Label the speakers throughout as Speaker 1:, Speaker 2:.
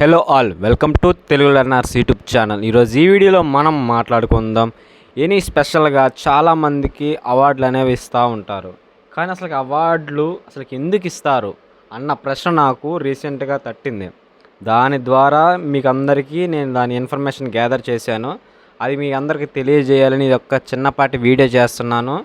Speaker 1: Hello all welcome to Telugu learners YouTube channel ఈరోజు ఈ వీడియోలో మనం మాట్లాడుకుందాం. ఎనీ స్పెషల్గా చాలామందికి అవార్డులు అనేవి ఇస్తూ ఉంటారు. కానీ అసలు అవార్డులు అసలు ఎందుకు ఇస్తారు అన్న ప్రశ్న నాకు రీసెంట్గా తట్టింది. దాని ద్వారా మీకు అందరికీ నేను దాని ఇన్ఫర్మేషన్ గ్యాదర్ చేశాను. అది మీ అందరికీ తెలియజేయాలని ఇది ఒక చిన్నపాటి వీడియో చేస్తున్నాను.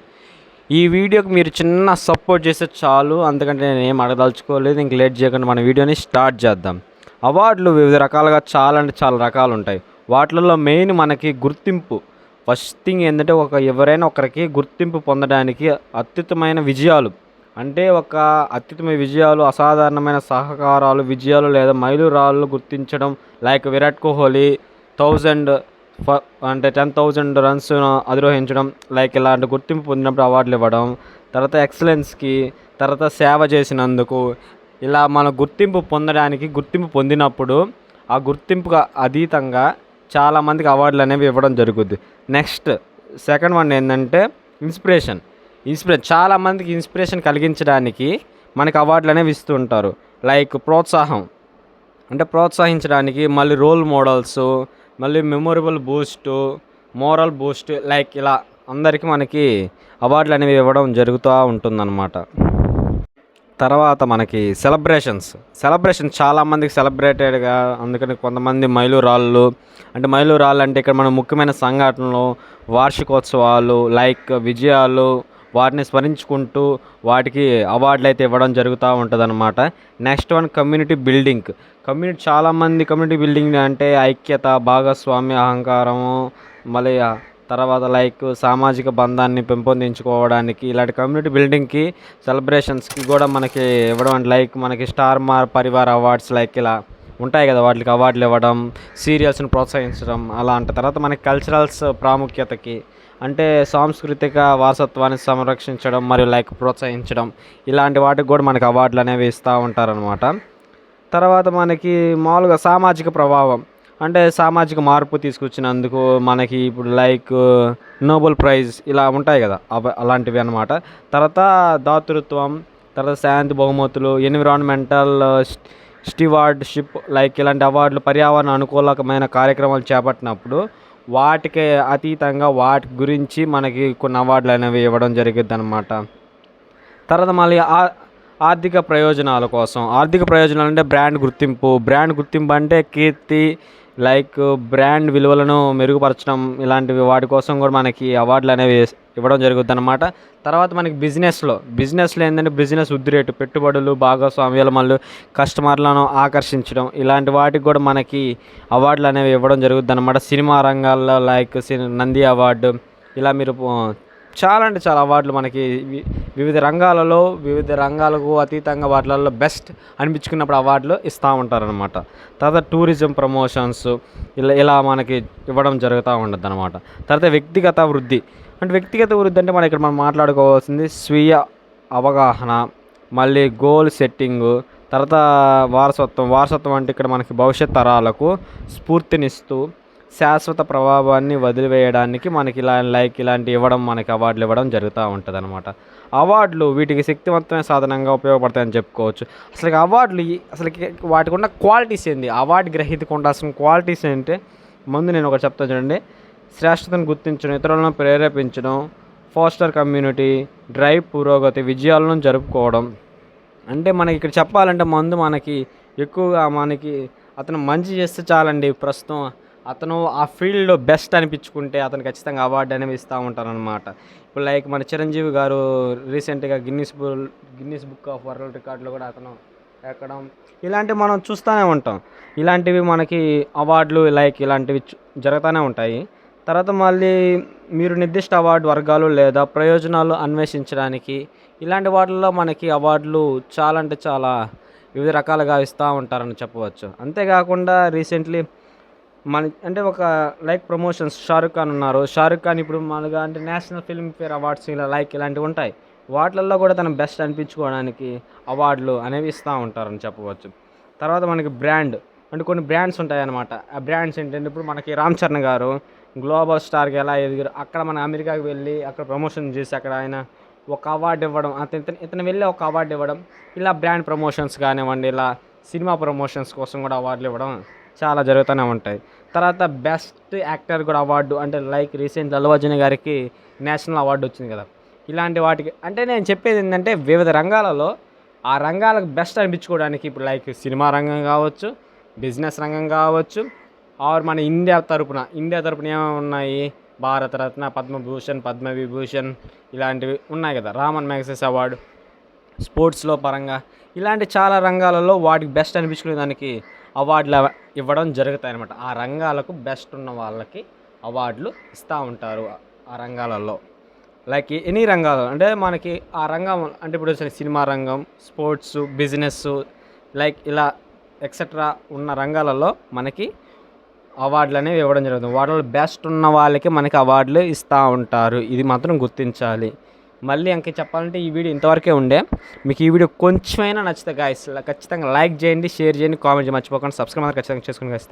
Speaker 1: ఈ వీడియోకి మీరు చిన్న సపోర్ట్ చేస్తే చాలు. అందుకంటే నేను ఏం అడగదలుచుకోలేదు. ఇంక లేట్ చేయకుండా మన వీడియోని స్టార్ట్ చేద్దాం. అవార్డులు వివిధ రకాలుగా చాలా అంటే చాలా రకాలు ఉంటాయి. వాటిల్లో మెయిన్ మనకి గుర్తింపు. ఫస్ట్ థింగ్ ఏంటంటే ఒక ఎవరైనా ఒకరికి గుర్తింపు పొందడానికి అత్యుత్తమైన విజయాలు. అంటే ఒక అత్యుత్తమ విజయాలు అసాధారణమైన సహకారాలు విజయాలు లేదా మైలురాళ్ళు గుర్తించడం లైక్ విరాట్ కోహ్లీ థౌజండ్ ఫ అంటే టెన్ థౌజండ్ రన్స్ అధిరోహించడం లైక్ ఇలాంటి గుర్తింపు పొందినప్పుడు అవార్డులు ఇవ్వడం తర్వాత ఎక్సలెన్స్కి తర్వాత సేవ చేసినందుకు ఇలా మన గుర్తింపు పొందడానికి గుర్తింపు పొందినప్పుడు ఆ గుర్తింపుగా అతీతంగా చాలామందికి అవార్డులు అనేవి ఇవ్వడం జరుగుద్ది. నెక్స్ట్ సెకండ్ వన్ ఏంటంటే ఇన్స్పిరేషన్ ఇన్స్పిరేషన్ చాలామందికి ఇన్స్పిరేషన్ కలిగించడానికి మనకి అవార్డులు అనేవి ఇస్తూ ఉంటారు. లైక్ ప్రోత్సాహం. అంటే ప్రోత్సహించడానికి మళ్ళీ రోల్ మోడల్స్ మళ్ళీ memorable boost moral boost like ఇలా అందరికీ మనకి అవార్డులు అనేవి ఇవ్వడం జరుగుతూ ఉంటుందన్నమాట. తర్వాత మనకి సెలబ్రేషన్స్. సెలబ్రేషన్ చాలామందికి సెలబ్రేటెడ్గా అందుకని కొంతమంది మైలురాళ్ళు అంటే మైలురాళ్ళు అంటే ఇక్కడ మన ముఖ్యమైన సంఘటనలు వార్షికోత్సవాలు లైక్ విజయాలు వాటిని స్మరించుకుంటూ వాటికి అవార్డులు అయితే ఇవ్వడం జరుగుతూ ఉంటుంది next one community building. Community చాలామంది కమ్యూనిటీ బిల్డింగ్ అంటే ఐక్యత భాగస్వామ్య అహంకారము మళ్ళీ తర్వాత లైక్ సామాజిక బంధాన్ని పెంపొందించుకోవడానికి ఇలాంటి కమ్యూనిటీ బిల్డింగ్కి సెలబ్రేషన్స్కి కూడా మనకి ఇవ్వడం అంటే లైక్ మనకి స్టార్ మార్ పరివార్ అవార్డ్స్ లైక్ ఇలా ఉంటాయి కదా వాటికి అవార్డులు ఇవ్వడం సీరియల్స్ని ప్రోత్సహించడం అలాంటి తర్వాత మనకి కల్చరల్స్ ప్రాముఖ్యతకి అంటే సాంస్కృతిక వారసత్వాన్ని సంరక్షించడం మరియు లైక్ ప్రోత్సహించడం ఇలాంటి వాటికి కూడా మనకి అవార్డులు అనేవి ఇస్తూ ఉంటారనమాట తర్వాత మనకి మామూలుగా సామాజిక ప్రభావం. అంటే సామాజిక మార్పు తీసుకొచ్చినందుకు మనకి ఇప్పుడు లైక్ నోబెల్ ప్రైజ్ ఇలా ఉంటాయి కదా అవ అలాంటివి అనమాట తర్వాత దాతృత్వం తర్వాత శాంతి బహుమతులు ఎన్విరాన్మెంటల్ స్టివార్డ్షిప్ లైక్ ఇలాంటి అవార్డులు పర్యావరణ అనుకూలకమైన కార్యక్రమాలు చేపట్టినప్పుడు వాటికి అతీతంగా వాటి గురించి మనకి కొన్ని అవార్డులు అనేవి ఇవ్వడం జరిగింది అనమాట తర్వాత మళ్ళీ ఆ- ఆర్థిక ప్రయోజనాల కోసం. ఆర్థిక ప్రయోజనాలు అంటే బ్రాండ్ గుర్తింపు. బ్రాండ్ గుర్తింపు అంటే కీర్తి లైక్ బ్రాండ్ విలువలను మెరుగుపరచడం ఇలాంటివి వాటి కోసం కూడా మనకి అవార్డులు అనేవి ఇవ్వడం జరుగుతుంది అనమాట తర్వాత మనకి బిజినెస్లో బిజినెస్లో ఏంటంటే బిజినెస్ వృద్ధి రేటు పెట్టుబడులు భాగస్వామ్యాల మళ్ళీ కస్టమర్లను ఆకర్షించడం ఇలాంటి వాటికి కూడా మనకి అవార్డులు అనేవి ఇవ్వడం జరుగుతుంది అనమాట సినిమా రంగాల్లో లైక్ సి- నంది అవార్డు ఇలా మీరు చాలా అంటే చాలా అవార్డులు మనకి వివిధ రంగాలలో వివిధ రంగాలకు అతీతంగా వాటిలలో బెస్ట్ అనిపించుకున్నప్పుడు అవార్డులు ఇస్తూ ఉంటారనమాట తర్వాత టూరిజం ప్రమోషన్స్ ఇలా ఇలా మనకి ఇవ్వడం జరుగుతూ ఉంటుంది అనమాట తర్వాత వ్యక్తిగత వృద్ధి. అంటే వ్యక్తిగత వృద్ధి అంటే మనం ఇక్కడ మనం మాట్లాడుకోవాల్సింది స్వీయ అవగాహన మళ్ళీ గోల్ సెట్టింగు తర్వాత వారసత్వం. వారసత్వం అంటే ఇక్కడ మనకి భవిష్యత్ తరాలకు స్ఫూర్తినిస్తూ శాశ్వత ప్రభావాన్ని వదిలివేయడానికి మనకి ఇలా లైక్ ఇలాంటి ఇవ్వడం మనకి అవార్డులు ఇవ్వడం జరుగుతూ ఉంటుంది అనమాట అవార్డులు వీటికి శక్తివంతమైన సాధనంగా ఉపయోగపడతాయని చెప్పుకోవచ్చు. అసలు అవార్డులు అసలు వాటికి ఉన్న క్వాలిటీస్ ఏంది? అవార్డు గ్రహీతకు ఉండాల్సిన క్వాలిటీస్ ఏంటంటే ముందు నేను ఒకటి చెప్తాను చూడండి. శ్రేష్టతను గుర్తించడం ఇతరులను ప్రేరేపించడం ఫోస్టర్ కమ్యూనిటీ డ్రైవ్ పురోగతి విజయాలను జరుపుకోవడం. అంటే మనకి ఇక్కడ చెప్పాలంటే మందు మనకి ఎక్కువగా మనకి అతను మంచి చేస్తే చాలండి ప్రస్తుతం అతను ఆ ఫీల్డ్లో బెస్ట్ అనిపించుకుంటే అతను ఖచ్చితంగా అవార్డు అనేవి ఇస్తూ ఉంటారనమాట ఇప్పుడు లైక్ మన చిరంజీవి గారు రీసెంట్గా గిన్నీస్ బుల్ గిన్నిస్ బుక్ ఆఫ్ వరల్డ్ రికార్డులో కూడా అతను ఎక్కడం ఇలాంటివి మనం చూస్తూనే ఉంటాం. ఇలాంటివి మనకి అవార్డులు లైక్ ఇలాంటివి జరుగుతూనే ఉంటాయి. తర్వాత మళ్ళీ మీరు నిర్దిష్ట అవార్డు వర్గాలు లేదా ప్రయోజనాలు అన్వేషించడానికి ఇలాంటి వాటిల్లో మనకి అవార్డులు చాలా అంటే చాలా వివిధ రకాలుగా ఇస్తూ ఉంటారని చెప్పవచ్చు. అంతేకాకుండా రీసెంట్లీ మన అంటే ఒక లైక్ ప్రమోషన్స్ షారుఖ్ ఖాన్ ఉన్నారు. షారుఖ్ ఖాన్ ఇప్పుడు మనగా అంటే నేషనల్ ఫిల్మ్ ఫేర్ అవార్డ్స్ ఇలా లైక్ ఇలాంటివి ఉంటాయి. వాటిల్లో కూడా తన బెస్ట్ అనిపించుకోవడానికి అవార్డులు అనేవి ఇస్తూ ఉంటారని చెప్పవచ్చు. తర్వాత మనకి బ్రాండ్ అంటే కొన్ని బ్రాండ్స్ ఉంటాయన్నమాట. ఆ బ్రాండ్స్ ఏంటంటే ఇప్పుడు మనకి రామ్ చరణ్ గారు గ్లోబల్ స్టార్కి ఎలా ఎదిగారు అక్కడ మన అమెరికాకి వెళ్ళి అక్కడ ప్రమోషన్ చేసి అక్కడ ఆయన ఒక అవార్డు ఇవ్వడం అతను ఇతను ఇతను వెళ్ళి ఒక అవార్డు ఇవ్వడం ఇలా బ్రాండ్ ప్రమోషన్స్ కానివ్వండి ఇలా సినిమా ప్రమోషన్స్ కోసం కూడా అవార్డులు ఇవ్వడం చాలా జరుగుతూనే ఉంటాయి. తర్వాత బెస్ట్ యాక్టర్ కూడా అవార్డు అంటే లైక్ రీసెంట్ అల్లు అర్జున్ గారికి నేషనల్ అవార్డు వచ్చింది కదా. ఇలాంటి వాటికి అంటే నేను చెప్పేది ఏంటంటే వివిధ రంగాలలో ఆ రంగాలకు బెస్ట్ అనిపించుకోవడానికి ఇప్పుడు లైక్ సినిమా రంగం కావచ్చు బిజినెస్ రంగం కావచ్చు ఆర్ మన ఇండియా తరపున ఇండియా తరపున ఏమేమి ఉన్నాయి భారతరత్న పద్మభూషణ్ పద్మవిభూషణ్ ఇలాంటివి ఉన్నాయి కదా. రామన్ మ్యాగసెస్ అవార్డు స్పోర్ట్స్లో పరంగా ఇలాంటి చాలా రంగాలలో వాటికి బెస్ట్ అనిపించుకునే దానికి అవార్డులు ఇవ్వడం జరుగుతాయి అనమాట ఆ రంగాలకు బెస్ట్ ఉన్న వాళ్ళకి అవార్డులు ఇస్తూ ఉంటారు ఆ రంగాలలో. లైక్ ఎనీ రంగాలు? అంటే మనకి ఆ రంగం అంటే ఇప్పుడు వచ్చే సినిమా రంగం స్పోర్ట్స్ బిజినెస్ లైక్ ఇలా ఎక్సెట్రా ఉన్న రంగాలలో మనకి అవార్డులు అనేవి ఇవ్వడం జరుగుతుంది. వాటిలో బెస్ట్ ఉన్న వాళ్ళకి మనకి అవార్డులు ఇస్తూ ఉంటారు. ఇది మాత్రం గుర్తించాలి. మళ్ళీ ఇంక చెప్పాలంటే ఈ వీడియో ఇంతవరకే ఉండే. మీకు ఈ వీడియో కొంచెమైనా నచ్చితే గాయస్ ఖచ్చితంగా లైక్ చేయండి షేర్ చేయండి కామెంట్ చేయండి మర్చిపోకండి. సబ్స్క్రైబ్ ఖచ్చితంగా చేసుకోండి గాయస్